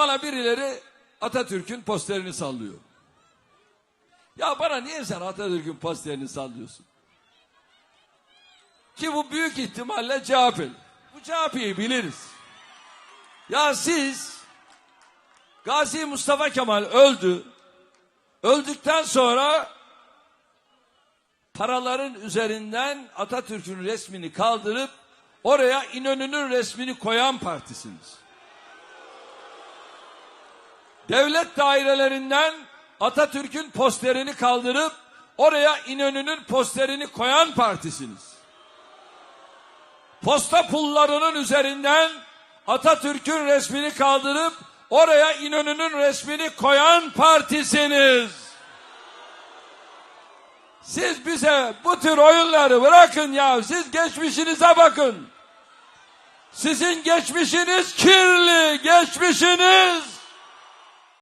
bana birileri Atatürk'ün posterini sallıyor. Ya bana niye sen Atatürk'ün posterini sallıyorsun? Ki bu büyük ihtimalle CHP. Bu CHP'yi biliriz. Ya siz Gazi Mustafa Kemal öldü. Öldükten sonra paraların üzerinden Atatürk'ün resmini kaldırıp oraya İnönü'nün resmini koyan partisiniz. Devlet dairelerinden Atatürk'ün posterini kaldırıp oraya İnönü'nün posterini koyan partisiniz. Posta pullarının üzerinden Atatürk'ün resmini kaldırıp oraya İnönü'nün resmini koyan partisiniz. Siz bize bu tür oyunları bırakın ya. Siz geçmişinize bakın. Sizin geçmişiniz kirli. Geçmişiniz